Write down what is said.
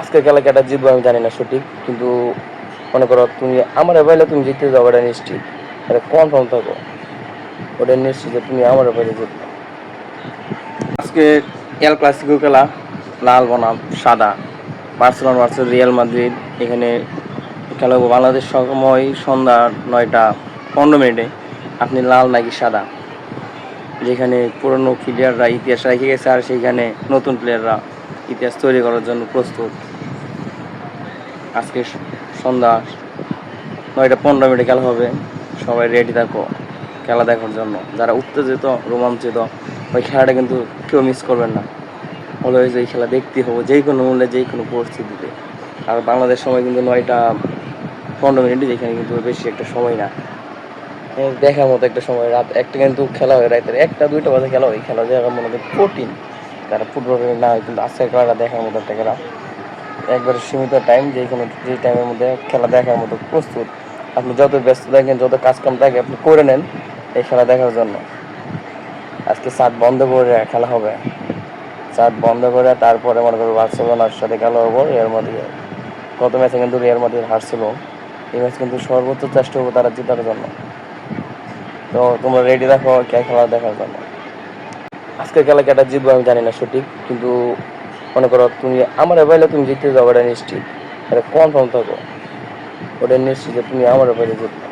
আজকে খেলা কেটা জিতবো আমি জানি না সঠিক, কিন্তু মনে করো তুমি আমার পাইলে তুমি জিততে যাব এটা নিশ্চিত। এটা কনফার্ম থাকো ওটা নিশ্চিত যে তুমি আমার পাইলে জিতবে। আজকে এল ক্লাসিকো খেলা, লাল বনাম, সাদা। বার্সেলোনা ভার্সেস রিয়াল মাদ্রিদ, এখানে খেলা বাংলাদেশ সময় সন্ধ্যা নয়টা পনেরো মিনিটে। আপনি লাল নাকি সাদা? যেখানে পুরনো প্লেয়াররা ইতিহাস রেখে গেছে আর সেইখানে নতুন প্লেয়াররা ইতিহাস তৈরি করার জন্য প্রস্তুত। আজকে সন্ধ্যা নয়টা পনেরো মিনিটে খেলা হবে। সবাই রেডি থাকো খেলা দেখার জন্য। যারা উত্তেজিত, রোমাঞ্চিত, ওই খেলাটা কিন্তু কেউ মিস করবেন না। অলওয়েজ এই খেলা দেখতে হবে, যেই কোনো মূল্যে, যেই কোনো পরিস্থিতিতে। আর বাংলাদেশ সময় কিন্তু নয়টা পনেরো মিনিট, যেখানে কিন্তু বেশি একটা সময় না। দেখার মতো একটা সময়। রাত একটা কিন্তু খেলা হয়, রাতের একটা, দুইটা বাজে খেলা হয়। খেলা দেখার মনে হয় কঠিন। যারা ফুটবল না হয়, কিন্তু আজকের খেলাটা দেখার মতো একটা খেলা। একবারে সীমিত টাইম যে কোনো যে টাইমের মধ্যে খেলা দেখার মতো প্রস্তুত। আপনি যত ব্যস্ত থাকেন, যত কাজ কাম থাকে, আপনি করে নেন এই খেলা দেখার জন্য। আজকে সাত বন্ধ করে খেলা হবে। সাত বন্ধ করে তারপরে মনে করো বার্সেলোনার সাথে খেলা হব রিয়াল মাদ্রিদ গত ম্যাচে কিন্তু রিয়াল মাদ্রিদ হারছিল। এই ম্যাচ কিন্তু সর্বোচ্চ চেষ্টা করব তারা জেতার জন্য। তো তোমরা রেডি রাখো, কে খেলা দেখার জন্য। আজকের খেলা কেটা জিতবো আমি জানি না সঠিক, কিন্তু মনে করো তুমি আমার বাইলে তুমি জিততে যাও এটা নিশ্চিত। এটা কনফার্ম থাকো। ওটা নিশ্চিত যে তুমি আমার বাইরে জিতবে